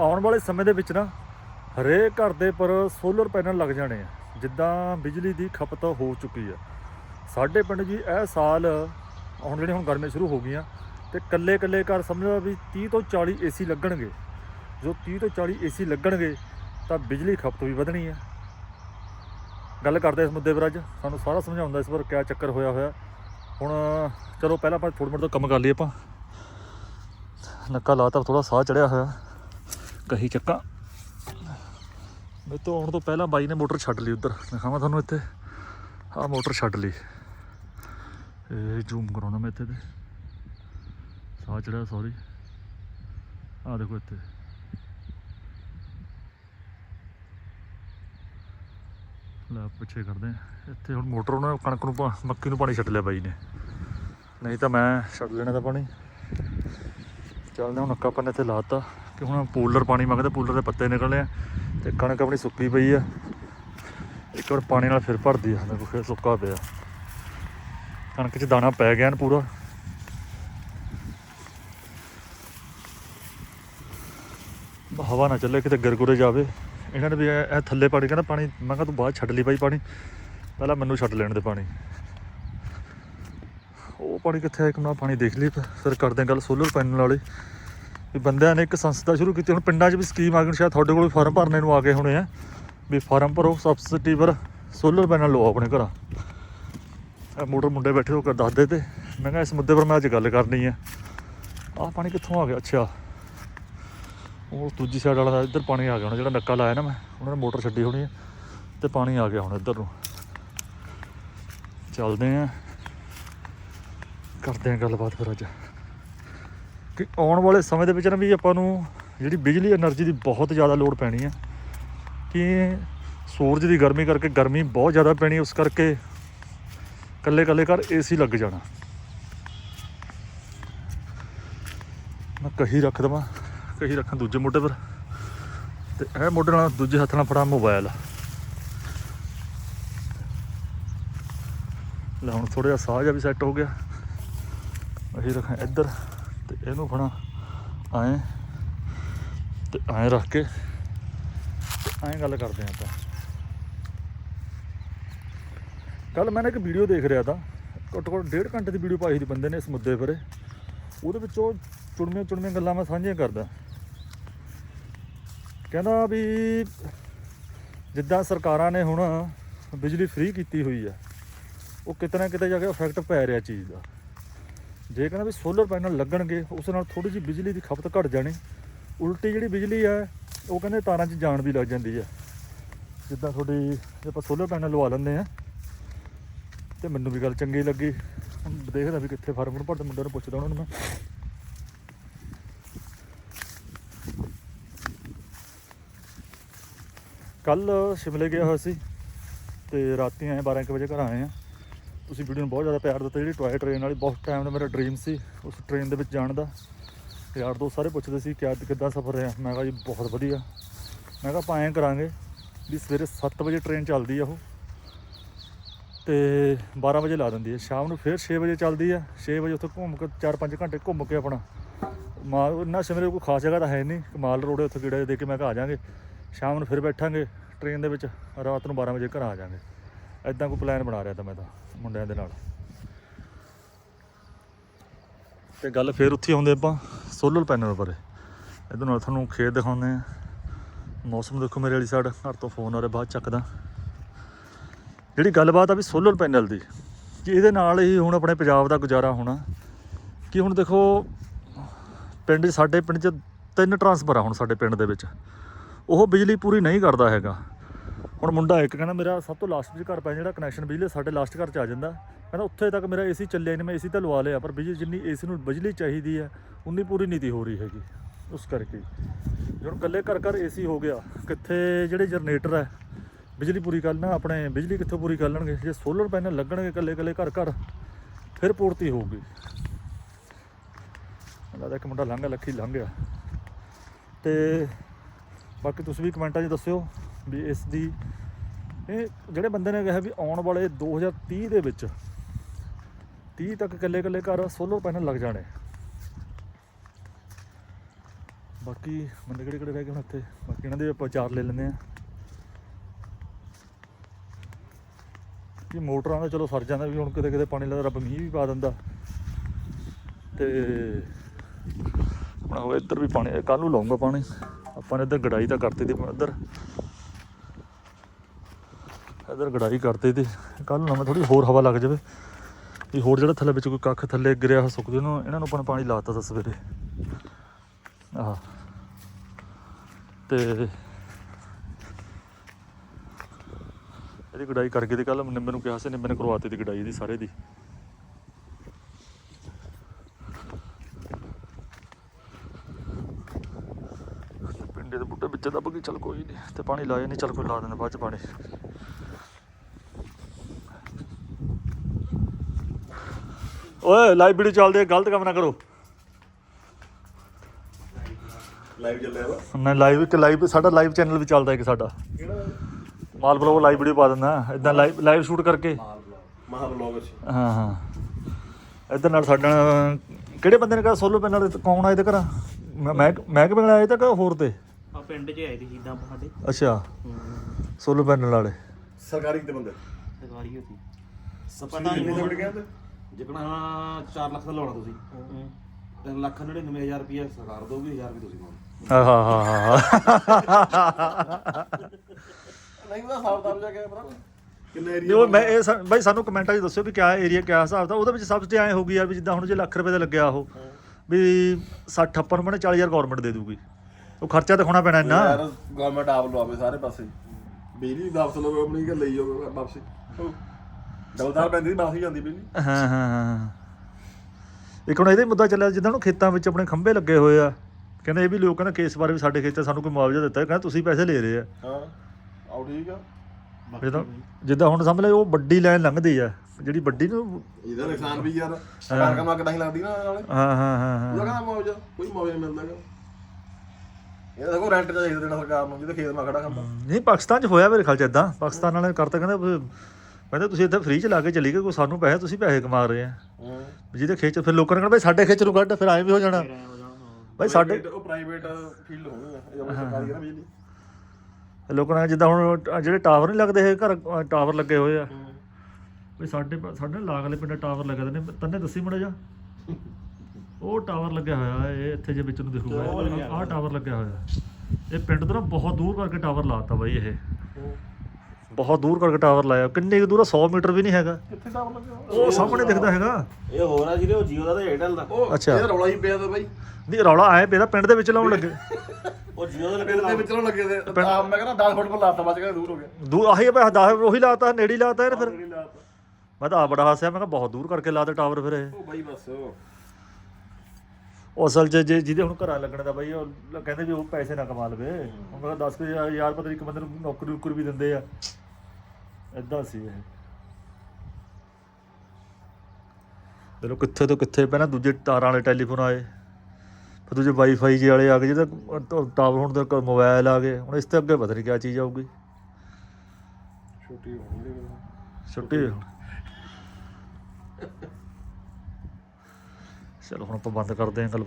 ਆਉਣ ਵਾਲੇ ਸਮੇਂ ਦੇ ਵਿੱਚ ਨਾ ਹਰੇਕ ਘਰ ਦੇ ਪਰ ਸੋਲਰ ਪੈਨਲ ਲੱਗ ਜਾਣੇ ਆ। ਜਿੱਦਾਂ ਬਿਜਲੀ ਦੀ ਖਪਤ ਹੋ ਚੁੱਕੀ ਆ। ਸਾਡੇ ਪਿੰਡ ਜੀ ਇਹ ਸਾਲ ਹੁਣ ਜਿਹੜੇ ਹੁਣ ਗਰਮੀਆਂ ਸ਼ੁਰੂ ਹੋ ਗਈਆਂ ਤੇ ਕੱਲੇ ਕੱਲੇ ਘਰ ਸਮਝੋ ਵੀ 30 ਤੋਂ 40 ਏਸੀ ਲੱਗਣਗੇ। ਜੋ 30 ਤੋਂ 40 ਏਸੀ ਲੱਗਣਗੇ ਤਾਂ ਬਿਜਲੀ ਖਪਤ ਵੀ ਵਧਣੀ ਹੈ ਗੱਲ ਕਰਦੇ ਇਸ ਮੁੱਦੇ ਪਰ ਅੱਜ। ਸਾਨੂੰ ਸਾਰਾ ਸਮਝਾਉਂਦਾ ਇਸ ਵਾਰ ਕਿਆ ਚੱਕਰ ਹੋਇਆ ਹੋਇਆ। ਹੁਣ ਚਲੋ ਪਹਿਲਾਂ ਆਪਾਂ ਥੋੜ੍ਹਾ ਮੋਟਾ ਕੰਮ ਕਰ ਲਈਏ ਆਪਾਂ। ਨੱਕਾ ਲਾਤਾ ਥੋੜਾ ਸਾਹ ਚੜਿਆ ਹੋਇਆ। ਕਹੀ ਚੱਕਾ। ਮੇਰੇ ਤੋਂ ਆਉਣ ਤੋਂ ਪਹਿਲਾਂ ਬਾਈ ਨੇ ਮੋਟਰ ਛੱਡ ਲਈ ਉਧਰ। ਦਿਖਾਵਾਂ ਤੁਹਾਨੂੰ ਇੱਥੇ। ਆਹ ਮੋਟਰ ਛੱਡ ਲਈ। ਇਹ ਜ਼ੂਮ ਕਰਾਉਣਾ ਮੈਂ ਇੱਥੇ ਤੇ। ਸਾਹ ਚੜਿਆ ਸੌਰੀ ਆਹ ਦੇਖੋ ਇੱਥੇ। ਲੈ, ਪਿੱਛੇ ਕਰਦੇ ਇੱਥੇ ਹੁਣ ਮੋਟਰ ਉਹਨਾਂ ਕਣਕ ਨੂੰ ਪਾ- ਮੱਕੀ ਨੂੰ ਪਾਣੀ ਛੱਡ ਲਿਆ ਬਾਈ ਨੇ। ਨਹੀਂ ਤਾਂ ਮੈਂ ਛੱਡ ਲੈਣਾ ਤਾਂ ਪਾਣੀ। ਚੱਲਦੇ ਹੁਣ ਨੱਕਾ ਆਪਾਂ ਨੇ ਇੱਥੇ ਲਾਤਾ ਕਿ ਹੁਣ ਪੂਲਰ ਪਾਣੀ ਮੰਗਦਾ, ਪੂਲਰ ਦੇ ਪੱਤੇ ਨਿਕਲਣੇ ਆ ਤੇ ਕਣਕ ਆਪਣੀ ਸੁੱਕੀ ਪਈ ਆ। ਇੱਕ ਵਾਰ ਪਾਣੀ ਨਾਲ ਫਿਰ ਭਰਦੀ ਆ, ਦੇਖੋ ਫਿਰ ਸੁੱਕਾ ਪਿਆ। ਕਣਕ 'ਚ ਦਾਣਾ ਪੈ ਗਿਆ ਨਾ ਪੂਰਾ। ਹਵਾ ਨਾ ਚੱਲੇ ਕਿਤੇ ਗਰਗੁਰੇ ਜਾਵੇ। ਇਹਨਾਂ ਨੇ ਵੀ ਇਹ ਥੱਲੇ ਪਾਣੀ ਕਹਿੰਦਾ ਪਾਣੀ, ਮੈਂ ਕਿਹਾ ਤੂੰ ਬਾਅਦ ਛੱਡ ਲਈ ਬਾਈ ਪਾਣੀ। ਪਹਿਲਾਂ ਮੈਨੂੰ ਛੱਡ ਲੈਣ ਦੇ ਪਾਣੀ। ਉਹ ਪਾਣੀ ਕਿੱਥੇ ਹੈ ਇੱਕ ਨਾ ਪਾਣੀ ਦੇਖ ਲਈ, ਫਿਰ ਕਰਦੇ ਗੱਲ ਸੋਲਰ ਪੈਨਲ ਵਾਲੇ। ਵੀ ਬੰਦਿਆਂ ਨੇ ਇੱਕ ਸੰਸਥਾ ਸ਼ੁਰੂ ਕੀਤੀ, ਹੁਣ ਪਿੰਡਾਂ 'ਚ ਵੀ ਸਕੀਮ ਆ ਗਈ ਸ਼ਾਇਦ ਤੁਹਾਡੇ ਕੋਲ ਫਾਰਮ ਭਰਨੇ ਨੂੰ ਆ ਗਏ ਹੋਣੇ ਆ। ਵੀ ਫਾਰਮ ਭਰੋ ਸਬਸਿਡੀ ਪਰ ਸੋਲਰ ਪੈਨਲ ਲਓ ਆਪਣੇ ਘਰਾਂ। ਮੋਟਰ ਮੁੰਡੇ ਬੈਠੇ ਹੋ ਕੇ ਦੱਸਦੇ ਤੇ। ਮੈਂ ਕਿਹਾ ਇਸ ਮੁੱਦੇ ਪਰ ਮੈਂ ਅੱਜ ਗੱਲ ਕਰਨੀ ਆ। ਆਹ ਪਾਣੀ ਕਿੱਥੋਂ ਆ ਗਿਆ? ਅੱਛਾ। ਉਹ ਦੂਜੀ ਸਾਈਡ ਵਾਲਾ, ਇੱਧਰ ਪਾਣੀ ਆ ਗਿਆ ਹੁਣ, ਜਿਹੜਾ ਨੱਕਾ ਲਾਇਆ ਨਾ ਮੈਂ, ਉਹਨਾਂ ਨੇ ਮੋਟਰ ਛੱਡੀ ਹੋਣੀ ਹੈ ਤੇ ਪਾਣੀ ਆ ਗਿਆ ਹੁਣ ਇੱਧਰ ਨੂੰ। ਚੱਲਦੇ ਆਂ। ਕਰਦੇ ਆਂ ਗੱਲਬਾਤ ਫਿਰ ਅੱਜ। ਕਿ ਆਉਣ ਵਾਲੇ ਸਮੇਂ ਦੇ ਵਿੱਚ ਨਾ ਵੀ ਆਪਾਂ ਨੂੰ ਜਿਹੜੀ ਬਿਜਲੀ એનર્ਜੀ ਦੀ ਬਹੁਤ ਜ਼ਿਆਦਾ ਲੋੜ ਪੈਣੀ ਹੈ ਕਿ ਸੂਰਜ ਦੀ ਗਰਮੀ ਕਰਕੇ ਗਰਮੀ ਬਹੁਤ ਜ਼ਿਆਦਾ ਪੈਣੀ, ਉਸ ਕਰਕੇ ਕੱਲੇ ਕੱਲੇ ਘਰ ਏਸੀ ਲੱਗ ਜਾਣਾ। ਮੈਂ ਕਹੀ ਰੱਖ ਦਵਾਂ, ਕਹੀ ਰੱਖਾਂ ਦੂਜੇ ਮੋਢੇ ਪਰ। ਤੇ ਇਹ ਮੋਢੇ ਨਾਲ ਦੂਜੇ ਹੱਥ ਨਾਲ ਫੜਾ ਮੋਬਾਈਲ ਲੈ ਹੁਣ ਥੋੜਾ ਜਿਹਾ ਸਾਹ ਜਿਹਾ ਵੀ ਸੈੱਟ ਹੋ ਗਿਆ। ਅਸੀਂ ਰੱਖਾਂ ਇੱਧਰ। ਤੇ ਇਹਨੂੰ ਫੜਾ ਐਂ, ਤੇ ਐਂ ਰੱਖ ਕੇ, ਤੇ ਐਂ ਗੱਲ ਕਰਦੇ ਹਾਂ ਆਪਾਂ। ਕੱਲ ਮੈਂ ਨਾ ਇੱਕ ਵੀਡੀਓ ਦੇਖ ਰਿਹਾ ਤਾਂ, ਘੱਟੋ ਘੱਟ ਡੇਢ ਘੰਟੇ ਦੀ ਵੀਡੀਓ ਪਾਈ ਸੀ ਬੰਦੇ ਨੇ ਇਸ ਮੁੱਦੇ ਪਰੇ ਉਹਦੇ ਵਿੱਚ ਉਹ ਚੁਣਮੀਆਂ ਚੁਣਮੀਆਂ ਗੱਲਾਂ ਮੈਂ ਸਾਂਝੀਆਂ ਕਰਦਾ। ਕਹਿੰਦਾ ਵੀ ਜਿੱਦਾਂ ਸਰਕਾਰਾਂ ਨੇ ਹੁਣ ਬਿਜਲੀ ਫ੍ਰੀ ਕੀਤੀ ਹੋਈ ਆ, ਉਹ ਕਿਤੇ ਨਾ ਕਿਤੇ ਜਾ ਕੇ ਇਫੈਕਟ ਪੈ ਰਿਹਾ ਚੀਜ਼ ਦਾ। ਜੇ ਕਹਿੰਦਾ ਵੀ ਸੋਲਰ ਪੈਨਲ ਲੱਗਣਗੇ, ਉਸ ਨਾਲ ਥੋੜੀ ਜਿਹੀ ਬਿਜਲੀ ਦੀ ਖਪਤ ਘਟ ਜਾਣੀ। ਉਲਟੀ ਜਿਹੜੀ ਬਿਜਲੀ ਆ, ਉਹ ਕਹਿੰਦੇ ਤਾਰਾਂ 'ਚ ਜਾਣ ਵੀ ਲੱਗ ਜਾਂਦੀ ਆ। ਜਿੱਦਾਂ ਤੁਹਾਡੀ ਜੇ ਆਪਾਂ ਸੋਲਰ ਪੈਨਲ ਲਵਾ ਲੈਂਦੇ ਆ, ਤੇ ਮੈਨੂੰ ਵੀ ਗੱਲ ਚੰਗੀ ਲੱਗੀ। ਦੇਖਦਾ ਵੀ ਕਿੱਥੇ ਫਾਰਮ ਨੂੰ ਭਰਦੇ ਮੁੰਡੇ ਨੂੰ ਪੁੱਛਦਾ ਉਹਨਾਂ ਨੂੰ ਮੈਂ। ਕੱਲ ਸ਼ਿਮਲੇ ਗਿਆ ਹੋਇਆ ਸੀ, ਤੇ ਰਾਤੀ ਆਏ 12 1 ਵਜੇ ਘਰ ਆਏ ਆ। ਤੁਸੀਂ ਵੀਡੀਓ ਨੂੰ ਬਹੁਤ ਜ਼ਿਆਦਾ ਪਿਆਰ ਦਿੱਤਾ, ਜਿਹੜੀ ਟੋਏ ਟ੍ਰੇਨ ਵਾਲੀ, ਬਹੁਤ ਟਾਈਮ ਦਾ ਮੇਰਾ ਡ੍ਰੀਮ ਸੀ ਉਸ ਟ੍ਰੇਨ ਦੇ ਵਿੱਚ ਜਾਣ ਦਾ। ਯਾਰ ਦੋ ਸਾਰੇ ਪੁੱਛਦੇ ਸੀ ਕਿ ਕਿੱਦਾਂ ਸਫ਼ਰ ਰਿਹਾ। ਮੈਂ ਕਿਹਾ ਜੀ, ਬਹੁਤ ਵਧੀਆ। ਮੈਂ ਕਿਹਾ, ਆਪਾਂ ਐਂ ਕਰਾਂਗੇ ਵੀ ਸਵੇਰੇ 7 ਵਜੇ ਟ੍ਰੇਨ ਚੱਲਦੀ ਆ ਉਹ ਤੇ 12 ਵਜੇ ਲਾ ਦਿੰਦੀ ਹੈ ਸ਼ਾਮ ਨੂੰ ਫਿਰ 6 ਵਜੇ ਚੱਲਦੀ ਆ। 6 ਵਜੇ ਉੱਥੇ ਘੁੰਮ ਕੇ 4-5 ਘੰਟੇ ਘੁੰਮ ਕੇ ਆਪਣਾ ਮਾਲ ਨਾ ਸ਼ਿਮਲੇ ਕੋਈ ਖਾਸ ਜਗ੍ਹਾ ਤਾਂ ਹੈ ਨਹੀਂ। ਕਮਾਲ ਰੋਡ ਉੱਥੇ ਕਿਹੜਾ ਦੇ ਕੇ ਮੈਂ ਕਿਹਾ ਆ ਜਾਾਂਗੇ। ਸ਼ਾਮ ਨੂੰ ਫਿਰ ਬੈਠਾਂਗੇ ਟ੍ਰੇਨ ਦੇ ਵਿੱਚ, ਰਾਤ ਨੂੰ 12 ਵਜੇ ਘਰ ਆ ਜਾਾਂਗੇ। ਐਦਾਂ ਕੋਈ ਪਲਾਨ ਬਣਾ ਰਿਹਾ ਤਾਂ ਮੈਂ ਤਾਂ, ਮੁੰਡਿਆਂ ਦੇ ਨਾਲ। ਤੇ ਗੱਲ ਫੇਰ ਉੱਥੇ ਆਉਂਦੇ ਆਪਾਂ ਸੋਲਰ ਪੈਨਲ ਬਾਰੇ। ਇਹਦੇ ਨਾਲ ਤੁਹਾਨੂੰ ਖੇਤ ਦਿਖਾਉਂਦੇ ਆ। ਮੌਸਮ ਦੇਖੋ ਮੇਰੇ ਵਾਲੀ ਸਾਈਡ ਘਰ ਤੋਂ ਫੋਨ ਆ ਰਿਹਾ, ਬਾਅਦ ਚੱਕਦਾ। ਜਿਹੜੀ ਗੱਲਬਾਤ ਆ ਵੀ ਸੋਲਰ ਪੈਨਲ ਦੀ, ਕਿ ਇਹਦੇ ਨਾਲ ਹੀ ਹੁਣ ਆਪਣੇ ਪੰਜਾਬ ਦਾ ਗੁਜ਼ਾਰਾ ਹੋਣਾ। ਕਿ ਹੁਣ ਦੇਖੋ, ਪਿੰਡ ਸਾਡੇ ਪਿੰਡ 'ਚ ਤਿੰਨ ਟਰਾਂਸਫਰ ਆ ਹੁਣ ਸਾਡੇ ਪਿੰਡ ਦੇ ਵਿੱਚ। ਉਹ ਬਿਜਲੀ ਪੂਰੀ ਨਹੀਂ ਕਰਦਾ ਹੈਗਾ। ਹੁਣ ਮੁੰਡਾ ਇੱਕ ਕਹਿੰਦਾ ਮੇਰਾ ਸਭ ਤੋਂ ਲਾਸਟ ਵਿੱਚ ਘਰ ਪੈ ਜਿਹੜਾ ਕਨੈਕਸ਼ਨ ਬਿਜਲੀ ਸਾਡੇ ਲਾਸਟ ਘਰ 'ਚ ਆ ਜਾਂਦਾ। ਕਹਿੰਦਾ ਉੱਥੇ ਤੱਕ ਮੇਰਾ ਏਸੀ ਚੱਲਿਆ ਨਹੀਂ ਮੈਂ ਏਸੀ ਤਾਂ ਲਵਾ ਲਿਆ ਪਰ ਬਿਜਲੀ ਜਿੰਨੀ ਏਸੀ ਨੂੰ ਬਿਜਲੀ ਚਾਹੀਦੀ ਹੈ ਉਨੀ ਪੂਰੀ ਨੀਤੀ ਹੋ ਰਹੀ ਹੈਗੀ। ਉਸ ਕਰਕੇ। ਹੁਣ ਕੱਲੇ ਘਰ ਘਰ ਏਸੀ ਹੋ ਗਿਆ ਕਿੱਥੇ ਜਿਹੜੇ ਜਨਰੇਟਰ ਹੈ ਬਿਜਲੀ ਪੂਰੀ ਕਰ ਲੈਣਾ ਆਪਣੇ ਬਿਜਲੀ ਕਿੱਥੋਂ ਪੂਰੀ ਕਰ ਲੈਣਗੇ? ਜੇ ਸੋਲਰ ਪੈਨਲ ਲੱਗਣਗੇ ਕੱਲੇ ਕੱਲੇ ਘਰ ਘਰ ਫਿਰ ਪੂਰਤੀ ਹੋਊਗੀ। ਲੱਗਦਾ ਇੱਕ ਮੁੰਡਾ ਲੰਘ ਗਿਆ, ਲੱਖੀ ਲੰਘ ਗਿਆ। ਤੇ ਬਾਕੀ ਤੁਸੀਂ ਵੀ ਕਮੈਂਟਾਂ 'ਚ ਦੱਸਿਓ। ਵੀ ਇਸ ਦੀ ਇਹ ਜਿਹੜੇ ਬੰਦੇ ਨੇ ਕਿਹਾ ਵੀ ਆਉਣ ਵਾਲੇ 2030 ਦੇ ਵਿੱਚ 30 ਤੱਕ ਇਕੱਲੇ ਇਕੱਲੇ ਘਰ ਸੋਲਰ ਪੈਨਲ ਲੱਗ ਜਾਣੇ। ਬਾਕੀ ਬੰਦੇ ਕਿਹੜੇ ਕਿਹੜੇ ਰਹਿ ਗਏ ਹੁਣ ਇੱਥੇ? ਬਾਕੀ ਇਹਨਾਂ ਦੇ ਆਪਾਂ ਚਾਰ ਲੈ ਲੈਂਦੇ ਆ ਕਿ ਮੋਟਰਾਂ ਦਾ ਚਲੋ ਸਰ ਜਾਂਦਾ ਵੀ ਹੁਣ ਕਿਤੇ ਕਿਤੇ ਪਾਣੀ ਲੱਗਦਾ ਰੱਬ ਮੀਂਹ ਵੀ ਪਾ ਦਿੰਦਾ। ਤੇ ਆਪਣਾ ਉਹ ਇੱਧਰ ਵੀ ਪਾਣੀ ਕੱਲ ਨੂੰ ਲਾਉਂਗਾ ਪਾਣੀ। ਆਪਾਂ ਨੇ ਇੱਧਰ ਗੜਾਈ ਤਾਂ ਕਰਤੀ ਦੀ ਇੱਧਰ। ਇੱਧਰ ਗੜਾਈ ਕਰਤੀ ਤੇ ਕੱਲ ਨੂੰ ਮੈਂ ਥੋੜੀ ਹੋਰ ਹਵਾ ਲੱਗ ਜਾਵੇ। ਵੀ ਹੋਰ ਜਿਹੜਾ ਥੱਲੇ ਵਿੱਚ ਕੋਈ ਕੱਖ ਥੱਲੇ ਗਿਰਿਆ ਸੁੱਕ ਜੇ ਉਹਨੂੰ ਇਹਨਾਂ ਨੂੰ ਆਪਾਂ ਨੇ ਪਾਣੀ ਲਾਤਾ ਤਾ ਸਵੇਰੇ। ਆਹ। ਤੇ ਇਹਦੀ ਗੜਾਈ ਕਰਕੇ ਤੇ ਕੱਲ ਨਿੰਮੇ ਨੂੰ ਕਿਹਾ ਸੀ ਨਿੰਮੇ ਨੇ ਕਰਵਾਤੀ ਦੀ ਗੜਾਈ ਇਹਦੀ ਸਾਰੇ ਦੀ। ਪਿੰਡੇ ਦੇ ਬੁੱਟੇ ਵਿੱਚ ਦੱਬ ਗਈ ਚੱਲ ਕੋਈ ਨਹੀਂ ਤੇ ਪਾਣੀ ਲਾਇਆ ਨਹੀਂ ਚੱਲ ਕੋਈ ਲਾ ਦਿੰਦੇ ਬਾਅਦ ਚ ਪਾਣੀ। ਓਏ ਲਾਈਵ ਵੀਡੀਓ ਚੱਲਦੀ ਹੈ ਗਲਤ ਕੰਮ ਨਾ ਕਰੋ। ਲਾਈਵ ਚੱਲਿਆ ਵਾ। ਨਾ ਲਾਈਵ ਇੱਕ ਲਾਈਵ ਸਾਡਾ ਲਾਈਵ ਚੈਨਲ ਵੀ ਚੱਲਦਾ ਇੱਕ ਸਾਡਾ। ਕਿਹੜਾ ਮਾਲ ਬਲੌਗ ਲਾਈਵ ਵੀਡੀਓ ਪਾ ਦਿੰਦਾ ਇਦਾਂ ਲਾਈਵ ਲਾਈਵ ਸ਼ੂਟ ਕਰਕੇ। ਮਹਾ ਬਲੌਗ ਅੱਛਾ ਹਾਂ ਹਾਂ। ਇਧਰ ਨਾਲ ਸਾਡਾ ਕਿਹੜੇ ਬੰਦੇ ਨੇ ਕਹਾ ਸੋਲੋ ਪੈਨਲ ਤੇ ਕੌਣ ਆਏ ਤੇ ਘਰ? ਮੈਂ ਮੈਂ ਕਿ ਬੰਗਲਾ ਆਏ ਤਾਂ ਕਿ ਹੋਰ ਤੇ? ਆ ਪਿੰਡ 'ਚ ਆਏ ਸੀ ਜਿੱਦਾਂ ਸਾਡੇ। ਅੱਛਾ। ਸੋਲੋ ਪੈਨਲ ਵਾਲੇ। ਸਰਕਾਰੀ ਤੇ ਬੰਦੇ? ਸਰਕਾਰੀ ਹੋਤੀ। ਪਤਾ ਨਹੀਂ ਜਿਕਣਾ 4 ਲੱਖ ਦਾ ਲਾਉਣਾ ਤੁਸੀਂ 3 ਲੱਖ 99000 ਰੁਪਏ ਸਰਕਾਰ ਦੋਗੀ 1000 ਰੁਪਏ ਤੁਸੀਂ ਲਾਉਣਾ। ਹਾਂ ਹਾਂ ਹਾਂ ਹਾਂ। ਨਹੀਂ ਉਹਦਾ ਹਿਸਾਬ ਤਾਂ ਜਾ ਕੇ ਭਰਾ। ਕਿੰਨੇ ਏਰੀਆ ਜੋ ਮੈਂ ਇਹ ਸਾ- ਬਾਈ ਸਾਨੂੰ ਕਮੈਂਟਾਂ 'ਚ ਦੱਸਿਓ ਵੀ ਕਿਆ ਏਰੀਆ ਕਿਆ ਹਿਸਾਬ ਦਾ ਉਹਦੇ ਵਿੱਚ ਸਬਸਿਡੀ ਐ ਹੋਊਗੀ ਯਾਰ ਵੀ ਜਿੱਦਾਂ ਹੁਣ ਜੇ ਲੱਖ ਰੁਪਏ ਦਾ ਲੱਗਿਆ ਉਹ ਵੀ 60 ਆਪਾਂ ਨੂੰ ਬਣੇ 40000 ਗਵਰਨਮੈਂਟ ਦੇ ਦੂਗੀ ਉਹ ਖਰਚਾ ਦਿਖਾਉਣਾ ਪੈਣਾ ਇੰਨਾ। ਯਾਰ ਗਵਰਨਮੈਂਟ ਆਪ ਲਵਾਵੇ ਸਾਰੇ ਪਾਸੇ। ਬਿਜਲੀ ਵਾਪਸ ਲਵੇ ਆਪਣੀ ਕਿ ਲਈ ਜਾਵੇ ਵਾਪਸੀ। ਡਬਲਦਾਰ ਪੈਂਦੀ ਸੀ ਵਾਪਸ ਜਾਂਦੀ ਬਿਜਲੀ ਹਾਂ ਹਾਂ ਹਾਂ ਇੱਕ ਹੁਣ ਇਹਦੇ ਮੁੱਦਾ ਚੱਲਿਆ ਜਿੱਦਾਂ ਨੂੰ ਖੇਤਾਂ ਵਿੱਚ ਆਪਣੇ ਖੰਭੇ ਲੱਗੇ ਹੋਏ ਆ। ਕਹਿੰਦੇ ਇਹ ਵੀ ਲੋਕ ਕਹਿੰਦਾ ਕੇਸ ਬਾਰੇ ਵੀ ਸਾਡੇ ਖੇਤਾਂ ਸਾਨੂੰ ਕੋਈ ਮੁਆਵਜ਼ਾ ਦਿੱਤਾ। ਹੈ ਕਹਿੰਦਾ ਤੁਸੀਂ ਪੈਸੇ ਲੈ ਰਹੇ ਆ। ਹਾਂ ਆਉ ਠੀਕ ਆ। ਜਿੱਦਾਂ ਜਿੱਦਾਂ ਹੁਣ ਸਮਝ ਲੈ ਉਹ ਵੱਡੀ ਲਾਈਨ ਲੰਘਦੀ ਆ। ਜਿਹੜੀ ਵੱਡੀ ਨੂੰ ਇਹਦਾ ਨੁਕਸਾਨ ਵੀ ਯਾਰ ਸਰਕਾਰ ਕਮਾ ਕਿਦਾਂ ਹੀ ਲੱਗਦੀ ਨਾ ਨਾਲੇ। ਹਾਂ ਹਾਂ ਹਾਂ ਹਾਂ। ਉਹਦਾ ਕਹਿੰਦਾ ਮੁਆਵਜ਼ਾ? ਕੋਈ ਮੁਆਵਜ਼ਾ ਨਹੀਂ ਮਿਲਦਾ ਗਾ ਇਹ ਦੇਖੋ ਰੈਂਟ ਚਾਹੀਦਾ ਦੇਣਾ ਸਰਕਾਰ ਨੂੰ ਜਿਹਦੇ ਖੇਤ ਮਾ ਖੜਾ ਖੰਭਾ। ਨਹੀਂ ਪਾਕਿਸਤਾਨ 'ਚ ਹੋਇਆ ਮੇਰੇ ਖਿਆਲ 'ਚ ਇਦਾਂ ਪਾਕਿਸਤਾਨ ਵਾਲੇ ਕਰਤਾ ਕਹਿੰਦੇ ਵੀ- ਕਹਿੰਦੇ ਤੁਸੀਂ ਇੱਥੇ ਫ੍ਰੀ 'ਚ ਲਾ ਕੇ ਚਲੀ ਗਏ ਕੋਈ ਸਾਨੂੰ ਪੈਸੇ ਤੁਸੀਂ ਪੈਸੇ ਕਮਾ ਰਹੇ ਆ। ਹਾਂ। ਜਿਹਦੇ ਖੇਚ ਫਿਰ ਲੋਕਾਂ ਨੇ ਕਹਿਣਾ ਭਾਈ ਸਾਡੇ ਖੇਚ ਨੂੰ ਕੱਢ ਫਿਰ ਐਂ ਵੀ ਹੋ ਜਾਣਾ। ਭਾਈ ਸਾਡੇ ਉਹ ਪ੍ਰਾਈਵੇਟ ਫੀਲਡ ਆ ਇਹ ਆਪਣੀ ਸਰਕਾਰੀ ਨਾ ਬਿਜਲੀ। ਲੋਕਾਂ ਨੇ ਜਿੱਦਾਂ ਹੁਣ ਜਿਹੜੇ ਟਾਵਰ ਨਹੀਂ ਲੱਗਦੇ ਇਹ ਘਰ ਟਾਵਰ ਲੱਗੇ ਹੋਏ ਆ। ਵੀ ਸਾਡੇ ਸਾਡੇ ਲਾਗਲੇ ਪਿੰਡ ਟਾਵਰ ਲੱਗਦੇ ਨੇ। ਤੰਨੇ ਦੱਸੀ ਮੜਾ ਜਾ ਉਹ ਟਾਵਰ ਲੱਗਿਆ ਹੋਇਆ ਇਹ ਇੱਥੇ ਜੇ ਵਿੱਚ ਨੂੰ ਦਿਖੂਗਾ। ਆਹ ਟਾਵਰ ਲੱਗਿਆ ਹੋਇਆ। ਇਹ ਪਿੰਡ ਤੋਂ ਨਾ ਬਹੁਤ ਦੂਰ ਕਰਕੇ ਟਾਵਰ ਲਾਤਾ ਬਾਈ ਇਹ। ਬਹੁਤ ਦੂਰ ਕਰਕੇ ਟਾਵਰ ਲਾਇਆ। ਕਿੰਨੀ ਕੁ ਦੂਰ ਆ? 100 ਮੀਟਰ ਵੀ ਨਹੀਂ ਹੈਗਾ। ਕਿੱਥੇ ਟਾਵਰ ਲੱਗਿਆ ਉਹ ਸਾਹਮਣੇ ਦਿਖਦਾ ਹੈਗਾ। ਇਹ ਹੋਰ ਆ ਜਿਹੜੇ ਉਹ ਜੀਓ ਦਾ ਤੇ ਏਅਰਟੈਲ ਦਾ। ਉਹ ਅੱਛਾ। ਇਹ ਰੌਲਾ ਹੀ ਪਿਆ ਤਾਂ ਬਾਈ। ਨਹੀਂ ਰੌਲਾ ਆਏ ਪਿਆ ਪਿੰਡ ਦੇ ਵਿੱਚ ਲਾਉਣ ਲੱਗੇ। ਉਹ ਜੀਓ ਦਾ ਪਿੰਡ ਦੇ ਵਿੱਚ ਨੂੰ ਲੱਗੇ ਤੇ ਆ ਮੈਂ ਕਹਿੰਦਾ 10 ਫੁੱਟ ਪਰ ਲਾਤਾ ਬਚ ਗਿਆ ਦੂਰ ਹੋ ਗਿਆ। ਦੂਰ ਆਹੀ ਪਿਆ ਦਾ ਉਹੀ ਲਾਤਾ ਨੇੜੇ ਹੀ ਲਾਤਾ ਇਹਨੇ ਫਿਰ। ਨਹੀਂ ਲਾਤਾ। ਮੈਂ ਤਾਂ ਆ ਬੜਾ ਹਾਸਿਆ ਮੈਂ ਕਿਹਾ ਬਹੁਤ ਦੂਰ ਕਰਕੇ ਲਾਤੇ ਟਾਵਰ ਫਿਰ ਇਹ। ਉਹ ਬਾਈ ਬਸ। ਉਹ ਅਸਲ 'ਚ ਜੇ ਜਿਹਦੇ ਹੁਣ ਘਰਾਂ ਲੱਗਣ ਦਾ ਬਾਈ ਉਹ ਲ- ਕਹਿੰਦੇ ਵੀ ਉਹ ਪੈਸੇ ਨਾ ਕਮਾ ਲਵੇ। ਉਹ ਕਹਿੰਦਾ 10 ਕੁ ਹਜ਼ਾਰ ਯਾਰ ਪਤਾ ਨਹੀਂ ਇੱਕ ਬੰਦੇ ਨੂੰ ਨੌਕਰੀ ਨੌਕਰੀ ਵੀ ਦਿੰਦੇ ਆ। ਇਦਾਂ ਸੀ ਇਹ। ਚਲੋ ਕਿੱਥੇ ਤੋਂ ਕਿੱਥੇ ਪਹਿਲਾਂ ਦੂਜੇ ਤਾਰਾਂ ਵਾਲੇ ਟੈਲੀਫੋਨ ਆਏ। ਫਿਰ ਦੂਜੇ ਵਾਈਫਾਈ ਜਿਹੇ ਵਾਲੇ ਆ ਗਏ ਜਿਹਦਾ ਟਾਵਰ ਹੁਣ ਤੱਕ ਮੋਬਾਈਲ ਆ ਗਏ। ਹੁਣ ਇਸ ਤੋਂ ਅੱਗੇ ਪਤਾ ਨਹੀਂ ਕੀ ਚੀਜ਼ ਆਊਗੀ। ਛੋਟੀ ਹੋਣੀ ਛੁੱਟੀ ਚਲੋ ਹੁਣ ਆਪਾਂ ਬੰਦ ਕਰਦੇ ਹਾਂ ਗੱਲ।